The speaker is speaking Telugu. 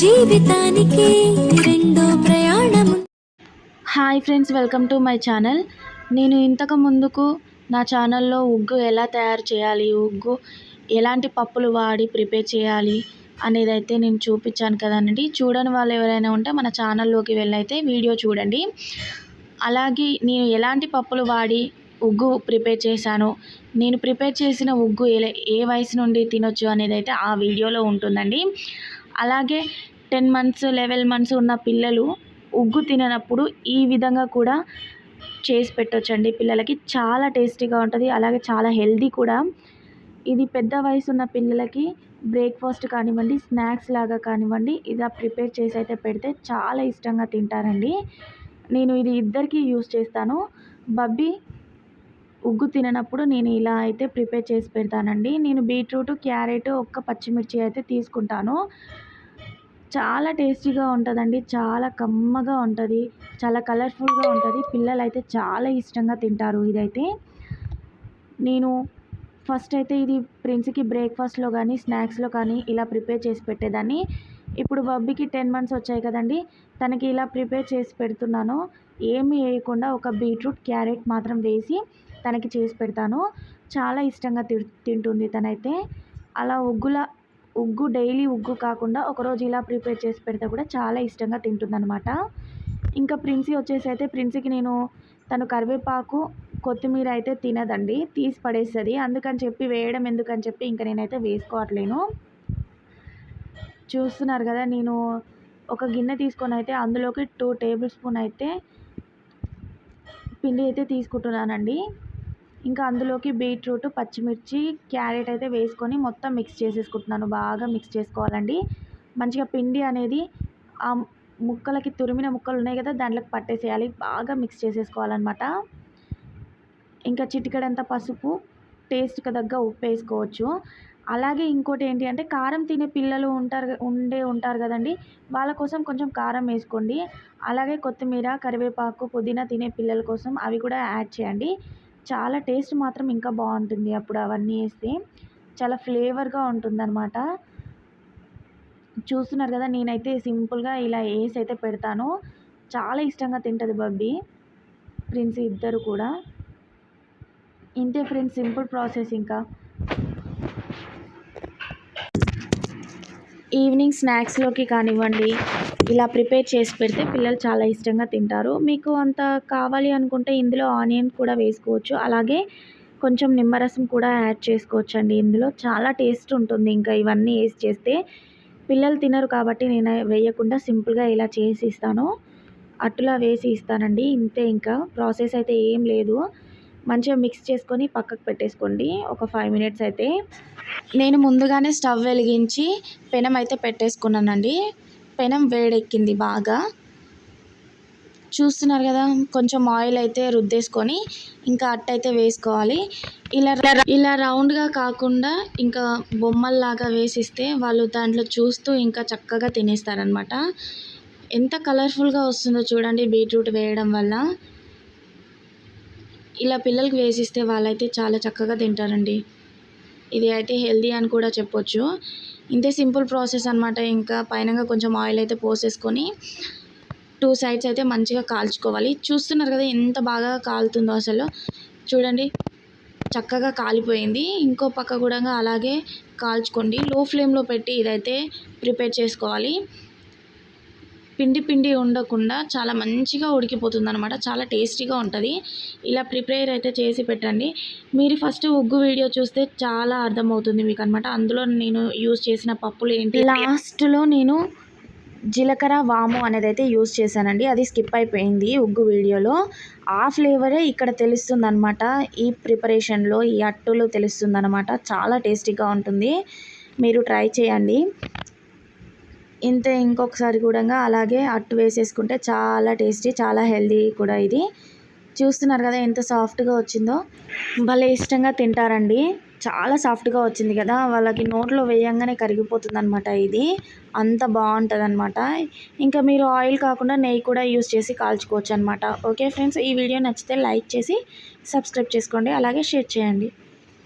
జీవితానికి రెండో ప్రయాణము. Hi friends welcome to my channel. నేను ఇంతకు ముందుకు నా ఛానల్లో ఉగ్గు ఎలా తయారు చేయాలి ఉగ్గు ఎలాంటి పప్పులు వాడి ప్రిపేర్ చేయాలి అనేది అయితే నేను చూపించాను కదండి. చూడని వాళ్ళు ఎవరైనా ఉంటే మన ఛానల్లోకి వెళ్ళైతే వీడియో చూడండి. అలాగే నేను ఎలాంటి పప్పులు వాడి ఉగ్గు ప్రిపేర్ చేశాను నేను ప్రిపేర్ చేసిన ఉగ్గు ఏ ఏ వయసు నుండి తినొచ్చు అనేది అయితే ఆ వీడియోలో ఉంటుందండి. అలాగే టెన్ మంత్స్ లెవెన్ మంత్స్ ఉన్న పిల్లలు ఉగ్గు తిననప్పుడు ఈ విధంగా కూడా చేసి పెట్టొచ్చండి. పిల్లలకి చాలా టేస్టీగా ఉంటుంది అలాగే చాలా హెల్దీ కూడా. ఇది పెద్ద వయసు ఉన్న పిల్లలకి బ్రేక్ఫాస్ట్ కానివ్వండి స్నాక్స్ లాగా కానివ్వండి ఇలా ప్రిపేర్ చేసి అయితే పెడితే చాలా ఇష్టంగా తింటారండి. నేను ఇది ఇద్దరికి యూస్ చేస్తాను. బబ్బీ ఉగ్గు తిననప్పుడు నేను ఇలా అయితే ప్రిపేర్ చేసి పెడతానండి. నేను బీట్రూట్ క్యారెట్ ఒక్క పచ్చిమిర్చి అయితే తీసుకుంటాను. చాలా టేస్టీగా ఉంటుందండి. చాలా కమ్మగా ఉంటుంది. చాలా కలర్ఫుల్గా ఉంటుంది. పిల్లలు అయితే చాలా ఇష్టంగా తింటారు ఇదైతే. నేను ఫస్ట్ అయితే ఇది ప్రిన్స్కి బ్రేక్ఫాస్ట్లో కానీ స్నాక్స్లో కానీ ఇలా ప్రిపేర్ చేసి పెట్టేదాన్ని. ఇప్పుడు బబ్బీకి టెన్ మంత్స్ వచ్చాయి కదండి తనకి ఇలా ప్రిపేర్ చేసి పెడుతున్నాను. ఏమి వేయకుండా ఒక బీట్రూట్ క్యారెట్ మాత్రం వేసి తనకి చేసి పెడతాను. చాలా ఇష్టంగా తి తింటుంది తనైతే. అలా ఉగ్గుల ఉగ్గు డైలీ ఉగ్గు కాకుండా ఒకరోజు ఇలా ప్రిపేర్ చేసి పెడితే కూడా చాలా ఇష్టంగా తింటుందనమాట ఇంకా ప్రిన్సీ వచ్చేసి అయితే ప్రిన్సీకి నేను తను కరివేపాకు కొత్తిమీర అయితే తినదండి. తీసి పడేస్తుంది. అందుకని చెప్పి వేయడం ఎందుకని చెప్పి ఇంకా నేనైతే వేసుకోవట్లేను. చూస్తున్నారు కదా నేను ఒక గిన్నె తీసుకొని అయితే అందులోకి టూ టేబుల్ స్పూన్ అయితే పిండి అయితే తీసుకుంటున్నానండి. ఇంకా అందులోకి బీట్రూట్ పచ్చిమిర్చి క్యారెట్ అయితే వేసుకొని మొత్తం మిక్స్ చేసేసుకుంటున్నాను. బాగా మిక్స్ చేసుకోవాలండి. మంచిగా పిండి అనేది ఆ ముక్కలకి తురిమిన ముక్కలు ఉన్నాయి కదా దాంట్లోకి పట్టేసేయాలి. బాగా మిక్స్ చేసేసుకోవాలన్నమాట. ఇంకా చిటికడంత పసుపు టేస్ట్కి తగ్గ ఉప్పు వేసుకోవచ్చు. అలాగే ఇంకోటి ఏంటి అంటే కారం తినే పిల్లలు ఉంటారు ఉండే ఉంటారు కదండి వాళ్ళ కోసం కొంచెం కారం వేసుకోండి. అలాగే కొత్తిమీర కరివేపాకు పుదీనా తినే పిల్లల కోసం అవి కూడా యాడ్ చేయండి. చాలా టేస్ట్ మాత్రం ఇంకా బాగుంటుంది అప్పుడు అవన్నీ వేస్తే. చాలా ఫ్లేవర్గా ఉంటుందన్నమాట. చూస్తున్నారు కదా నేనైతే సింపుల్గా ఇలా వేసి అయితే పెడతాను చాలా ఇష్టంగా తింటుంది బబ్బీ. ప్రిన్స్ ఇద్దరు కూడా. ఇంతే ఫ్రెండ్స్ సింపుల్ ప్రాసెస్ ఇంకా. ఈవినింగ్ స్నాక్స్లోకి కానివ్వండి ఇలా ప్రిపేర్ చేసి పెడితే పిల్లలు చాలా ఇష్టంగా తింటారు. మీకు అంత కావాలి అనుకుంటే ఇందులో ఆనియన్ కూడా వేసుకోవచ్చు. అలాగే కొంచెం నిమ్మరసం కూడా యాడ్ చేసుకోవచ్చు అండి ఇందులో చాలా టేస్ట్ ఉంటుంది ఇంకా ఇవన్నీ వేసి చేస్తే. పిల్లలు తినరు కాబట్టి నేను వేయకుండా సింపుల్గా ఇలా చేసి ఇస్తాను. అట్టులా వేసి ఇస్తానండి. ఇంతే ఇంకా. ప్రాసెస్ అయితే ఏం లేదు. మంచిగా మిక్స్ చేసుకొని పక్కకు పెట్టేసుకోండి. ఒక ఫైవ్ మినిట్స్ అయితే. నేను ముందుగానే స్టవ్ వెలిగించి పెనం అయితే పెట్టేసుకున్నానండి. పెనం వేడెక్కింది బాగా. చూస్తున్నారు కదా కొంచెం ఆయిల్ అయితే రుద్దేసుకొని ఇంకా అట్ట అయితే వేసుకోవాలి. ఇలా ఇలా రౌండ్గా కాకుండా ఇంకా బొమ్మల్లాగా వేసిస్తే వాళ్ళు దాంట్లో చూస్తూ ఇంకా చక్కగా తినేస్తారనమాట ఎంత కలర్ఫుల్గా వస్తుందో చూడండి బీట్రూట్ వేయడం వల్ల. ఇలా పిల్లలకి వేసిస్తే వాళ్ళైతే చాలా చక్కగా తింటారండి. ఇది అయితే హెల్దీ అని కూడా చెప్పొచ్చు. ఇంతే సింపుల్ ప్రాసెస్ అనమాట ఇంకా పైనగా కొంచెం ఆయిల్ అయితే పోసేసుకొని టూ సైడ్స్ అయితే మంచిగా కాల్చుకోవాలి. చూస్తున్నారు కదా ఎంత బాగా కాలుతుందో అసలు. చూడండి చక్కగా కాలిపోయింది. ఇంకో పక్క కూడా అలాగే కాల్చుకోండి. లో ఫ్లేమ్లో పెట్టి ఇదైతే ప్రిపేర్ చేసుకోవాలి. పిండి పిండి ఉండకుండా చాలా మంచిగా ఉడికిపోతుంది అనమాట చాలా టేస్టీగా ఉంటుంది. ఇలా ప్రిపేర్ అయితే చేసి పెట్టండి. మీరు ఫస్ట్ ఉగ్గు వీడియో చూస్తే చాలా అర్థమవుతుంది మీకు అనమాట అందులో నేను యూజ్ చేసిన పప్పులు ఏంటి? లాస్ట్లో నేను జీలకర్ర వాము అనేది అయితే యూజ్ చేశానండి. అది స్కిప్ అయిపోయింది ఉగ్గు వీడియోలో. ఆ ఫ్లేవరే ఇక్కడ తెలుస్తుంది అనమాట ఈ ప్రిపరేషన్లో ఈ అట్టులో తెలుస్తుంది అనమాట చాలా టేస్టీగా ఉంటుంది. మీరు ట్రై చేయండి. ఇంతే ఇంకొకసారి కూడా అలాగే అట్టు వేసేసుకుంటే చాలా టేస్టీ చాలా హెల్దీ కూడా ఇది. చూస్తున్నారు కదా ఎంత సాఫ్ట్గా వచ్చిందో. భలే ఇష్టంగా తింటారండి. చాలా సాఫ్ట్గా వచ్చింది కదా. వాళ్ళకి నోట్లో వేయంగానే కరిగిపోతుంది అనమాట ఇది. అంత బాగుంటుంది అనమాట ఇంకా మీరు ఆయిల్ కాకుండా నెయ్యి కూడా యూస్ చేసి కాల్చుకోవచ్చు అనమాట ఓకే ఫ్రెండ్స్ ఈ వీడియో నచ్చితే లైక్ చేసి సబ్స్క్రైబ్ చేసుకోండి. అలాగే షేర్ చేయండి.